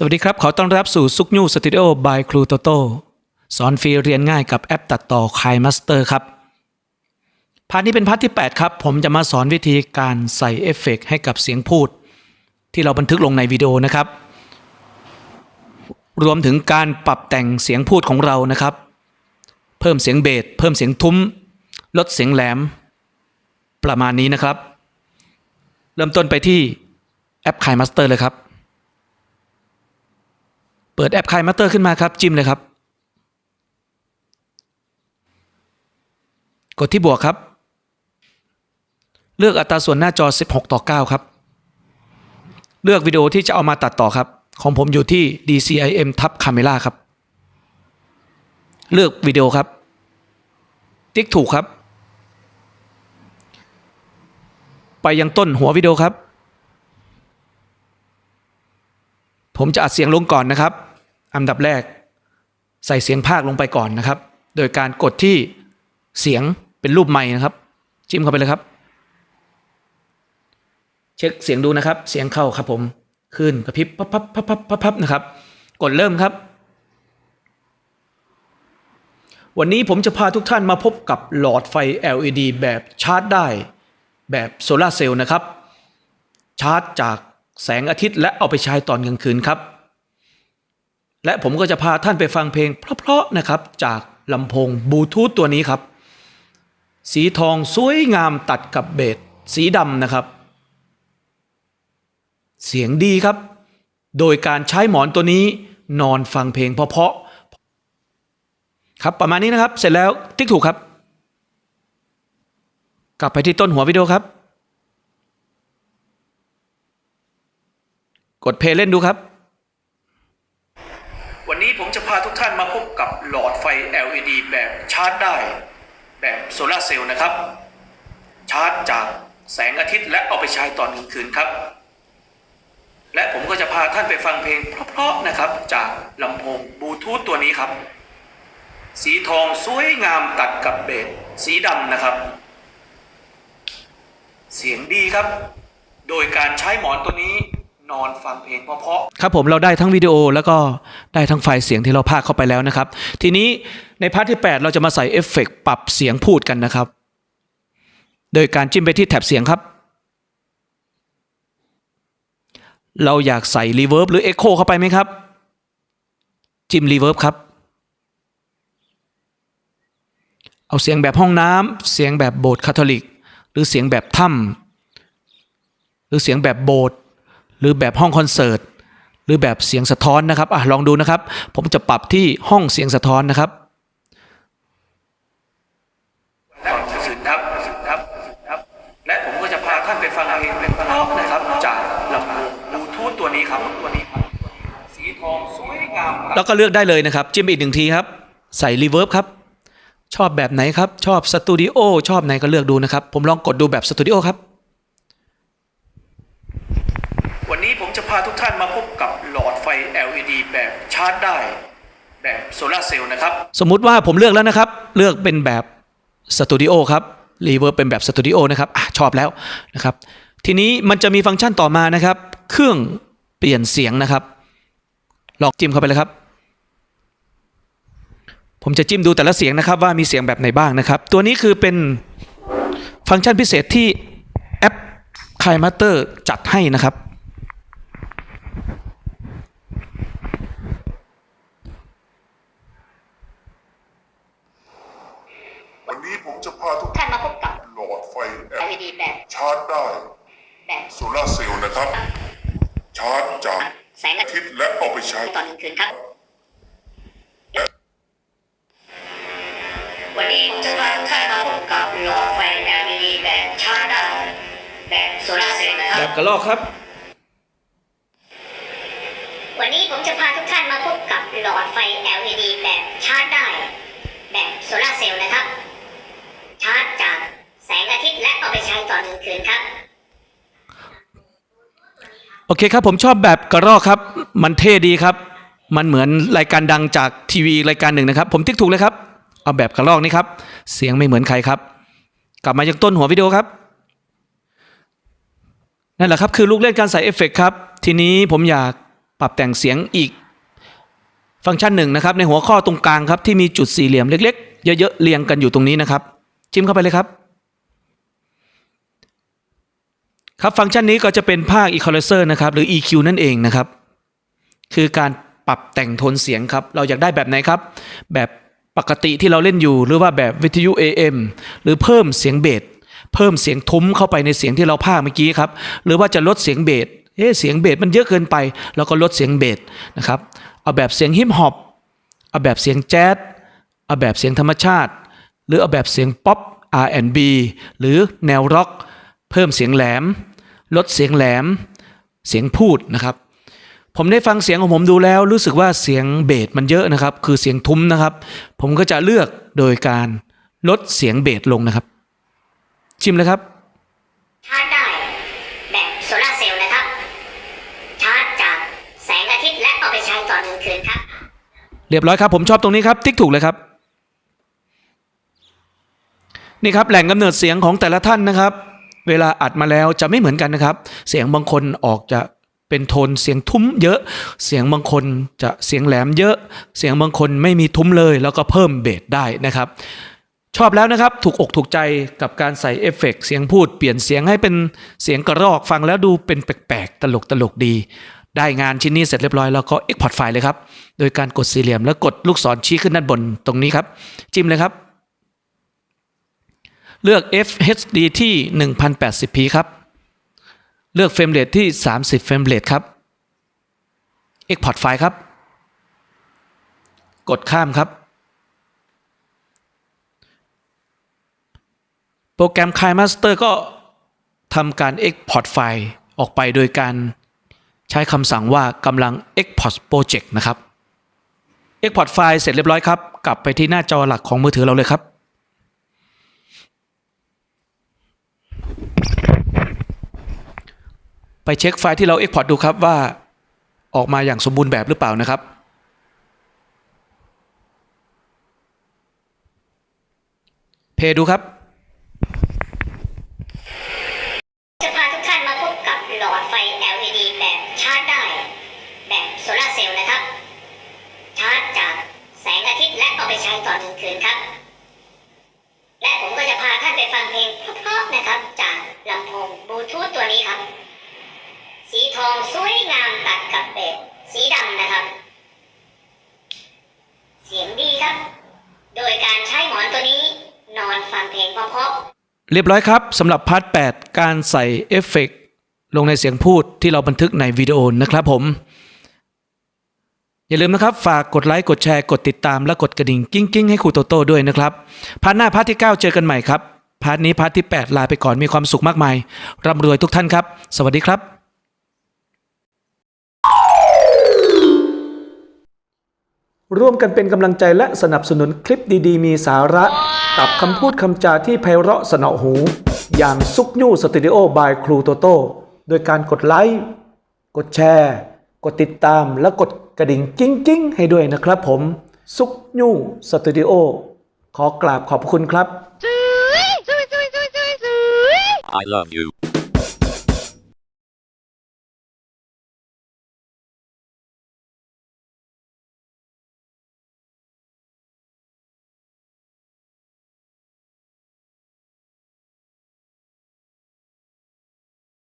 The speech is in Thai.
สวัสดีครับ ขอต้อนรับสู่ซุกยูสตูดิโอบายครูโตโต้สอนฟรีเรียนง่ายกับแอปตัดต่อคายมาสเตอร์ครับ พาร์ทนี้เป็นพาร์ทที่ 8 ครับ ผมจะมาสอนวิธีการใส่เอฟเฟกต์ให้กับเสียงพูด ที่เราบันทึกลงในวิดีโอนะครับ รวมถึงการปรับแต่งเสียงพูดของเรานะครับ เพิ่มเสียงเบสเพิ่มเสียงทุ้ม ลดเสียงแหลม ประมาณนี้นะครับ เริ่มต้นไปที่แอปคายมาสเตอร์เลยครับ เปิดแอปคายมาสเตอร์ขึ้นมาครับ จิ้มเลยครับ กดที่บวกครับ เลือกอัตราส่วนหน้าจอ 16 ต่อ 9 ครับ เลือกวิดีโอที่จะเอามาตัดต่อครับ ของผมอยู่ที่ DCIM ทับ Camera ครับ เลือกวิดีโอครับ ติ๊กถูกครับ ไปยังต้นหัววิดีโอครับ ผมจะอัดเสียงลงก่อนนะครับ อันดับแรก ใส่เสียงภาคลงไปก่อนนะครับ โดยการกดที่เสียงเป็นรูปไม้นะครับ จิ้มเข้าไปเลยครับ เช็คเสียงดูนะครับ เสียงเข้าครับผม ขึ้นกระพริบปั๊บปั๊บปั๊บปั๊บปั๊บปั๊บนะครับ กดเริ่มครับ วันนี้ผมจะพาทุกท่านมาพบกับหลอดไฟ LED แบบชาร์จได้ แบบโซลาเซลล์นะครับ ชาร์จจากแสงอาทิตย์และเอาไปใช้ตอนกลางคืนครับ และผมก็จะพาท่านไปฟังเพลงเพราะๆนะครับ จากลำโพงบลูทูธตัวนี้ครับ สีทองสวยงามตัดกับเบสสีดำนะครับ เสียงดีครับ โดยการใช้หมอนตัวนี้นอนฟังเพลงเพาะๆครับประมาณนี้นะครับ เสร็จแล้วติ๊กถูกครับ กลับไปที่ต้นหัววิดีโอครับ กดเพลย์เล่นดูครับ วันนี้ผมจะพาทุกท่านมาพบกับหลอดไฟ LED แบบชาร์จได้ แบบโซลาเซลล์นะครับ ชาร์จจากแสงอาทิตย์และเอาไปใช้ตอนกลางคืนครับ และผมก็จะพาท่านไปฟังเพลงเพราะๆนะครับ จากลำโพงบลูทูธตัวนี้ครับ สีทองสวยงามตัดกับเบสสีดำนะครับ เสียงดีครับ โดยการใช้หมอนตัวนี้นอนฟังเพลงเพราะๆครับผมเราได้ทั้งวิดีโอแล้วก็ได้ทั้งไฟล์เสียงที่เราพากเข้าไปแล้วนะครับ ทีนี้ในพาร์ทที่ 8 เราจะมาใส่เอฟเฟกต์ปรับเสียงพูดกันนะครับ โดยการจิ้มไปที่แท็บเสียงครับ เราอยากใส่รีเวิร์บหรือเอ็กโคเข้าไปไหมครับ จิ้มรีเวิร์บครับ เอาเสียงแบบห้องน้ำเสียงแบบโบสถ์คาทอลิก หรือเสียงแบบถ้ำหรือเสียงแบบโบสถ์หรือแบบห้องคอนเสิร์ตหรือแบบเสียงสะท้อนนะครับอะลองดูนะครับ ผมจะปรับที่ห้องเสียงสะท้อนนะครับครับครับครับและผมก็จะพาท่านไปฟังเพลงเพราะๆนะครับ จากลำโพงบลูทูธตัว นี้ครับตัวนี้ครับสีทองสวยงามแล้วก็เลือกได้เลยนะครับ จิ้มไปอีกหนึ่งทีครับ ใส่รีเวิร์บครับ ชอบแบบไหนครับ ชอบสตูดิโอชอบไหนก็เลือกดูนะครับ ผมลองกดดูแบบสตูดิโอครับ วันนี้ผมจะพาทุกท่านมาพบกับหลอดไฟ LED แบบชาร์จได้ แบบโซลาร์เซลล์นะครับ สมมุติว่าผมเลือกแล้วนะครับ เลือกเป็นแบบสตูดิโอครับรีเวิร์บเป็นแบบสตูดิโอนะครับอะชอบแล้วนะครับ ทีนี้มันจะมีฟังก์ชันต่อมานะครับ เครื่อง เปลี่ยนเสียงนะครับ ลองจิ้มเข้าไปเลยครับ ผมจะจิ้มดูแต่ละเสียงนะครับ ว่ามีเสียงแบบไหนบ้างนะครับ ตัวนี้คือเป็นฟังก์ชันพิเศษที่แอป k i m a t e r จัดให้นะครับ วันนี้ผมจะพาทุกท่านมาพบกับหลอดไฟแอป LED แบบชาร์จได้ แบบโซลาร์เซลล์นะครับ ชาร์จจากแสงอาอาทิตย์ทิตย์และเอาไปใช้ตอนกลางคืนครับ วันนี้ผมจะพาท่านมาพบกับหลอดไฟ LED แบบชาร์จได้แบบโซลาร์เซลล์นะคแบรับบกระลอกครับ วันนี้ผมจะพาทุกท่านมาพบกับหลอดไฟ LED แบบชาร์จได้ แบบโซลาร์เซลล์นะครับ ชาร์จจาก โอเคครับผมชอบแบบกระรอกครับ มันเท่ดีครับ มันเหมือนรายการดังจากทีวีรายการหนึ่งนะครับ ผมติ๊กถูกเลยครับ เอาแบบกระลอกนี้ครับ เสียงไม่เหมือนใครครับ กลับมาจากต้นหัววิดีโอครับนั่นแหละครับคือลูกเล่นการใส่เอฟเฟกต์ครับ ทีนี้ผมอยากปรับแต่งเสียงอีก ฟังก์ชันหนึ่งนะครับ ในหัวข้อตรงกลางครับที่มีจุดสี่เหลี่ยมเล็ก ๆ เยอะๆเรียงกันอยู่ตรงนี้นะครับ จิ้มเข้าไปเลยครับ ครับฟังก์ชันนี้ก็จะเป็นภาค Equalizer นะครับ หรือ EQ นั่นเองนะครับ คือการปรับแต่งโทนเสียงครับ เราอยากได้แบบไหนครับ แบบปกติที่เราเล่นอยู่ หรือว่าแบบวิทยุ AM หรือเพิ่มเสียงเบสเพิ่มเสียงทุ้มเข้าไปในเสียงที่เราพากเมื่อกี้ครับ หรือว่าจะลดเสียงเบสเอ๊ะเสียงเบสมันเยอะเกินไปเราก็ลดเสียงเบสนะครับ เอาแบบเสียงฮิปฮอปเอาแบบเสียงแจ๊สเอาแบบเสียงธรรมชาติ หรือเอาแบบเสียงป๊อป R&B หรือแนวร็อก เพิ่มเสียงแหลม ลดเสียงแหลม เสียงพูดนะครับ ผมได้ฟังเสียงของผมดูแล้ว รู้สึกว่าเสียงเบสมันเยอะนะครับ คือเสียงทุ้มนะครับ ผมก็จะเลือกโดยการลดเสียงเบสลงนะครับ ชิมเลยครับชาร์จได้แบบโซลาร์เซลล์นะครับ ชาร์จจากแสงอาทิตย์และเอาไปใช้ตอนกลางคืนครับ เรียบร้อยครับ ผมชอบตรงนี้ครับ ติ๊กถูกเลยครับ นี่ครับแหล่งกำเนิดเสียงของแต่ละท่านนะครับ เวลาอัดมาแล้วจะไม่เหมือนกันนะครับ เสียงบางคนออกจะเป็นโทนเสียงทุ้มเยอะ เสียงบางคนจะเสียงแหลมเยอะ เสียงบางคนไม่มีทุ้มเลย แล้วก็เพิ่มเบสได้นะครับ ชอบแล้วนะครับ ถูกอกถูกใจกับการใส่เอฟเฟกต์เสียงพูดเปลี่ยนเสียงให้เป็นเสียงกระรอกฟังแล้วดูเป็นแปลกๆ ตลกตลกๆดี ได้งานชิ้นนี้เสร็จเรียบร้อยแล้วก็ Export ไฟล์เลยครับ โดยการกดสี่เหลี่ยมแล้วกดลูกศรชี้ขึ้นด้านบนตรงนี้ครับ จิ้มเลยครับ เลือก FHD ที่ 1080p ครับ เลือกเฟรมเรทที่ 30 เฟรมเรทครับ Export ไฟล์ครับ กดข้ามครับ โปรแกรม k i m a s t e r ก็ทำการ Export ไฟล์ออกไปโดยการใช้คำสั่งว่ากำลัง Export Project นะครับ Export ไฟล์เสร็จเรียบร้อยครับ กลับไปที่หน้าจอหลักของมือถือเราเลยครับ ไปเช็คไฟล์ที่เรา Export ดูครับว่าออกมาอย่างสมบูรณ์แบบหรือเปล่านะครับ เพดูครับ จะพาทุกท่านมาพบกับหลอดไฟ LED แบบชาร์จได้ แบบโซลาเซลล์นะครับ ชาร์จจากแสงอาทิตย์และเอาไปใช้ตอนกลางคืนครับ และผมก็จะพาท่านไปฟังเพลงเพราะๆนะครับ จากลำโพงบลูทูธตัวนี้ครับ สีทองสวยงามตัดกับเบสสีดำนะครับ เสียงดีครับ โดยการใช้หมอนตัวนี้นอนฟังเพลงเพราะๆเรียบร้อยครับสำหรับพาร์ท 8 การใส่เอฟเฟกต์ลงในเสียงพูดที่เราบันทึกในวิดีโอนะครับผม อย่าลืมนะครับ ฝากกดไลค์กดแชร์กดติดตามและกดกระดิ่งกิ้งกิ้งให้ครูโตโต้ด้วยนะครับพาร์ทหน้าพาร์ทที่ 9 เจอกันใหม่ครับพาร์ทนี้พาร์ทที่ 8 ลาไปก่อนมีความสุขมากมายร่ำรวยทุกท่านครับ สวัสดีครับ ร่วมกันเป็นกำลังใจและสนับสนุนคลิปดีๆ มีสาระกับคำพูดคำจาที่ไพเราะสนอหู อย่างซุกยู่สตูดิโอบายครูโตโต้โดยการกดไลค์กดแชร์ กดติดตามและกดกระดิ่งกิ้งกิ้งๆให้ด้วยนะครับผม ซุกยู่สตูดิโอขอกราบขอบคุณครับ I love you.